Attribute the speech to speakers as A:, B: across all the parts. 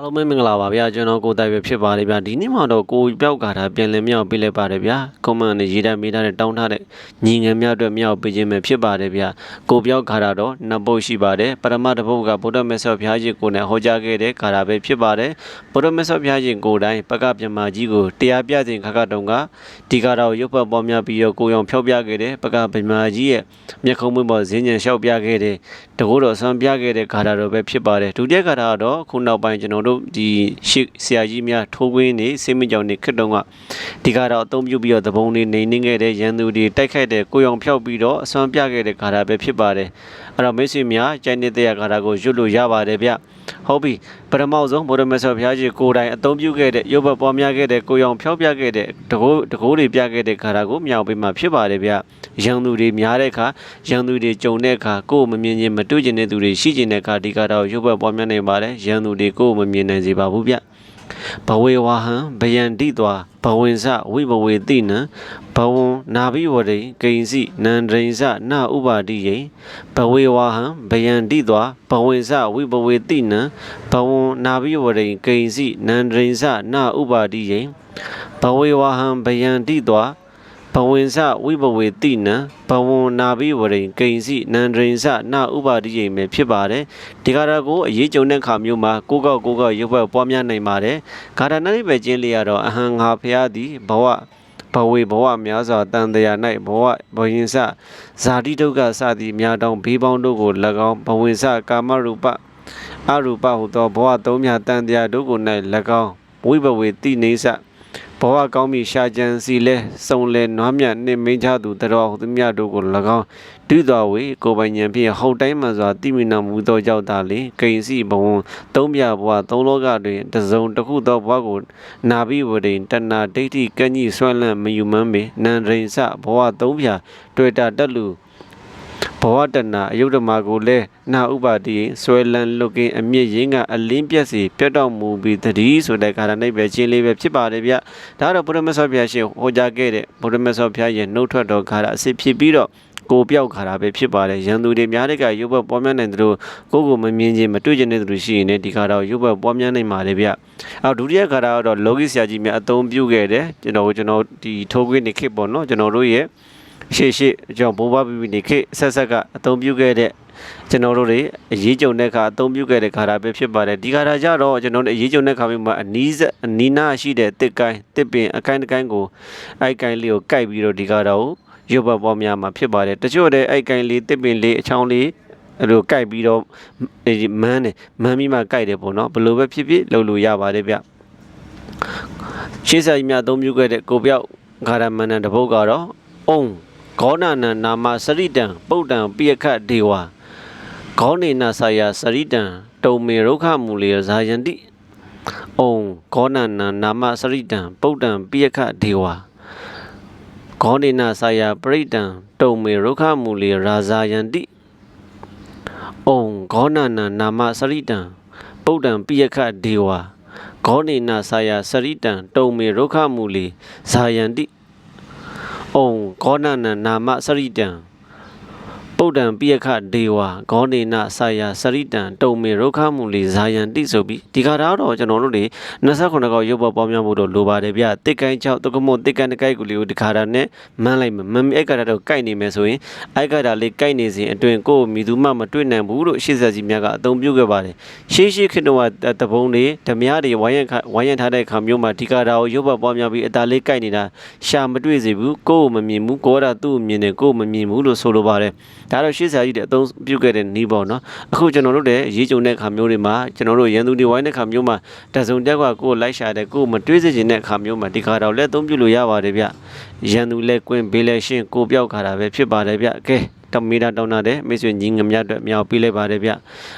A: အားလုံးပဲမင်္ဂလာပါဗျာကျွန်တော်ကိုတိုင်ပဲဖြစ်ပါတယ်ဗျာဒီနေ့မှတော့ကိုပြောက်ကာတာပြန်လည်မြောက်ပေးလိုက်ပါတယ်ဗျာကွန်မန်နဲ့ရေးထားမိထားတဲ့တောင်းထားတဲ့ညီငယ်များအတွက်မြောက်ပေးခြင်းပဲဖြစ်ပါတယ်ဗျာကိုပြောက်ကာတာတော့နှစ်ပုတ်ရှိပါတယ်ပထမတစ်ပုတ်ကဗုဒ္ဓမက်ဆော့ဖျားကြီးကိုနဲ့ဟောကြားခဲ့တဲ့ကာတာပဲဖြစ်ပါတယ်ဗုဒ္ဓမက်ဆော့ဖျားကြီးကိုယ်တိုင်ပကပြမကြီးကိုတရားပြခြင်းခါခတုံကဒီကာတာကိုရုပ်ပတ်ပေါ်များပြီးတော့ကိုရောင်ဖျောက်ပြခဲ့တဲ့ပကပြမကြီးရဲ့မျက်ခုံးမွေးပေါ်ဈဉ္ဉံလျှောက်ပြခဲ့တဲ့တကူတော်ဆံပြခဲ့တဲ့ကာတာတော့ပဲဖြစ်ပါတယ်ဒုတိယကာတာကတော့ခုနောက်ပိုင်းကျွန်တော်တို့ဒီရှေ့ဆရာကြီးများထိုးခွင်းနေစိတ်မကြောင်နေခက်တုံကဒီကတော့အသုံးပြုပြီးတော့သဘုံလေးနေနေခဲ့တဲ့ရန်သူတွေတိုက်ခိုက်တဲ့ကိုရောင်ဖျောက်ပြီးတော့အစွမ်းပြခဲ့တဲ့ကာတာပဲဖြစ်ပါတယ်အဲ့တော့မိတ်ဆွေများကျိုင်းနေတဲ့ကာတာကိုရွတ်လို့ရပါတယ်ဗျဟုတ်ပြီပထမဆုံးဗုဒ္ဓမဆောဘုရားကြီးကိုယ်တိုင်အသုံးပြုခဲ့တဲ့ရုပ်ဘပေါ်များခဲ့တဲ့ကိုရောင်ဖျောက်ပြခဲ့တဲ့တကိုးတကိုးတွေပြခဲ့တဲ့ကာတာကိုမြောက်ပေးမှဖြစ်ပါတယ်ဗျရန်သူတွေများတဲ့အခါရန်သူတွေကြုံတဲ့အခါကိုယ်မမြင်ချင်းမတွေ့ကျင်တဲ့သူတွေရှိကျင်တဲ့အခါဒီကာတာကိုရုပ်ဘပေါ်များနေပါတယ်ရန်သူတွေကိုယ်မမြင်နိုင်စေပါဘူးဗျဘဝေဝဟံဗယန္တိသွာဘဝင်စဝိဘဝေတိနံဘဝံနာဘိဝရိကိဉ္စီနန္ဒရိဉ္စနဥပါတိယိဘဝေဝဟံဗယန္တိသွာဘဝင်စဝိဘဝေတိနံဘဝံနာဘိဝရိကိဉ္စီနန္ဒရိဉ္စနဥပါတိယိဘဝေဝဟံဗယန္တိသွာ ဘဝင်စဝိဘဝေတိနံဘဝံနာဘိဝရိကိဉ္စီနန္ဒရိဉ္စနဥပါတိယိပဲဖြစ်ပါတယ်ဒီကာရကိုအရေးကြုံတဲ့ခါမျိုးမှာကိုကောက်ကိုကောက်ရုပ်ဘက်ပွားများနိုင်ပါတယ်ဂါရဏနိဗ္ဗာန်ကျင်းလျရတော့အဟံငါဖျားသည်ဘဝဘဝေဘဝများစွာတန်တရား၌ဘဝဘယင်စဇာတိဒုက္ခစသည်များတောင်ဘေးပေါင်းတို့ကို၎င်းဘဝင်စကာမရူပအရူပဟုသောဘဝသုံးမြတ်တန်တရားတို့ကို၌၎င်းဝိဘဝေတိနေစ ဘဝကောင်းပြီရှာကြံစီလဲစုံလဲနွားမြတ်နှင့်မင်းချသူတတော်ဟုသမျှတို့ကို၎င်းဒုတော်ဝေကိုယ်ပိုင်ဉာဏ်ဖြင့်ဟုတ်တိုင်းမှစွာတိမိနာမူသောကြောင့်သာလေကိဉ္စီဘဝံသုံးပြဘဝသုံးလောကတွင်တစုံတစ်ခုသောဘဝကိုနာဘိဝရိန်တဏဒိဋ္ဌိကညိဆွမ်းလန့်မယူမန်းပေနန္ဒရိန်စဘဝသုံးပြတွေ့တာတက်လူ ဘဝတဏအယုဒ္ဓမာကိုလည်းနာဥပါတိဆွဲလန်းလွတ်ကင်းအမြင့်ရင်းကအလင်းပြက်စီပြတ်တော်မူပြီးတတိဆိုတဲ့ကာရဏိပဲချင်းလေးပဲဖြစ်ပါတယ်ဗျဒါတော့ဘုရမဆောဘုရားရှင်ဟောကြားခဲ့တဲ့ဘုရမဆောဘုရားရဲ့နှုတ်ထွက်တော်ကာရအစစ်ဖြစ်ပြီးတော့ကိုပြောက်ခါတာပဲဖြစ်ပါတယ်ရန်သူတွေများတဲ့ကရုပ်ဘက်ပေါ်များနိုင်တယ်လို့ကိုကိုမမြင်ချင်းမတွေ့ကျင်တဲ့သူရှိရင်လည်းဒီခါတော့ရုပ်ဘက်ပေါ်များနိုင်ပါတယ်ဗျအော်ဒုတိယခါတော့ logic ဆရာကြီးများအသုံးပြုခဲ့တယ်ကျွန်တော်ကျွန်တော်ဒီထိုးခွင်းနေခေပေါ့နော်ကျွန်တော်တို့ရဲ့ ရှေ့ရှေ့ကျွန်တော်ဘိုးဘွားပြီးပြီးနေခေဆက်ဆက်ကအသုံးပြုခဲ့တဲ့ကျွန်တော်တို့တွေအရေးကြုံတဲ့ခါအသုံးပြုခဲ့တဲ့ခါတာပဲဖြစ်ပါတယ်ဒီခါတာကြတော့ကျွန်တော်တို့အရေးကြုံတဲ့ခါမျိုးမှာအနီးစက်အနီးနားရှိတဲ့တစ်ကိုင်းတစ်ပင်အကိုင်းတစ်ကိုင်းကိုအိုက်ကိုင်းလေးကိုကိုက်ပြီးတော့ဒီခါတော့ရုပ်ဘက်ပေါ်များမှာဖြစ်ပါတယ်တချို့တဲ့အိုက်ကိုင်းလေးတစ်ပင်လေးအချောင်းလေးအဲ့လိုကိုက်ပြီးတော့မန်းတယ်မန်းပြီးမှကိုက်တယ်ပေါ့နော်ဘယ်လိုပဲဖြစ်ဖြစ်လုပ်လို့ရပါတယ်ဗျရှေးစာကြီးများအသုံးပြုခဲ့တဲ့ကိုပြောက်ဂါရမဏန်တပုတ်ကတော့အုံ ဂောဏနံနာမစရိတံပုတ်တံပိယခဒေဝဂောနေနဆာယစရိတံတုံမေရုခမူလေဇာယန္တိအုံဂောဏနံနာမစရိတံပုတ်တံပိယခဒေဝဂောနေနဆာယပရိတံတုံမေရုခမူလေရာဇာယန္တိအုံဂောဏနံနာမစရိတံပုတ်တံပိယခဒေဝဂောနေနဆာယစရိတံတုံမေရုခမူလေဇာယန္တိ အုံဂောဏနံနာမစရိတံ ပုဒ္ဒံပိယခဒေဝဂောနေနဆာယစရိတံတုံမေရုခမူလီဇာယံတိဆိုပြီးဒီခါတော့ကျွန်တော်တို့တွေ29ကောက်ရုပ်ပေါ်ပေါင်းများဖို့တော့လိုပါတယ်ဗျတစ်ကိုင်း6တကမွန်တစ်ကန်တကိုက်ကူလေးကိုဒီခါတာနဲ့မန်းလိုက်မယ်မမီအိုက်ကတာတော့ကိုက်နေမယ်ဆိုရင်အိုက်ကတာလေးကိုက်နေစဉ်အတွင်ကိုယ်မိသူမှမတွေ့နိုင်ဘူးလို့ရှေ့ဆက်ကြီးများကအသုံးပြုခဲ့ပါတယ်ရှေးရှေးခေတ္တကတပုံးတွေဓမြတွေဝိုင်းရဝိုင်းရထားတဲ့ခါမျိုးမှာဒီခါတာကိုရုပ်ပေါ်ပေါင်းများပြီးအသားလေးကိုက်နေတာရှာမတွေ့စေဘူးကိုယ်မမြင်ဘူးကိုယ်ကသူ့မြင်တယ်ကိုယ်မမြင်ဘူးလို့ဆိုလိုပါတယ်ဒါတော့ရှေ့ဆရာကြီးတွေအသုံးပြုခဲ့တဲ့နီးပေါ့နော်အခုကျွန်တော်တို့တဲ့ရေးကြုံတဲ့ခါမျိုးတွေမှာကျွန်တော်တို့ရန်သူတွေဝိုင်းတဲ့ခါမျိုးမှာတစုံတက်ကကိုယ်လိုက်ရှာတဲ့ကိုယ်မတွေးစေချင်တဲ့ခါမျိုးမှာဒီခါတော့လက်သုံးပြုလို့ရပါတယ်ဗျရန်သူလက်ကွင်းဘေးလက်ရှင်းကိုပြောက်ခါတာပဲဖြစ်ပါတယ်ဗျကဲ တမီတာတောင်းတာတဲ့မိတ်ဆွေညီငမြတ်အတွက်မြောက်ပေးလိုက်ပါတယ်ဗျ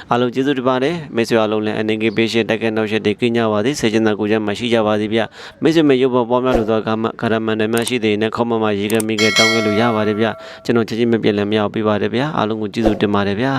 A: အားလုံးကျေးဇူးတင်ပါတယ်မိတ်ဆွေအားလုံးလည်းအနေငယ်ပေးရှင်းတက်တဲ့နောက်ရက်တွေကြင်ကြပါသည်စေချင်တဲ့ကိုကြမှာရှိကြပါသည်ဗျမိတ်ဆွေမရုပ်ပေါ်ပေါ်များလို့တော့ကာမကာရမန်တွေမှရှိသေးတဲ့ခေါမမရေကမိကတောင်းခဲ့လို့ရပါတယ်ဗျကျွန်တော်ချက်ချင်းမပြတ်လည်းမြောက်ပေးပါတယ်ဗျအားလုံးကိုကျေးဇူးတင်ပါတယ်ဗျ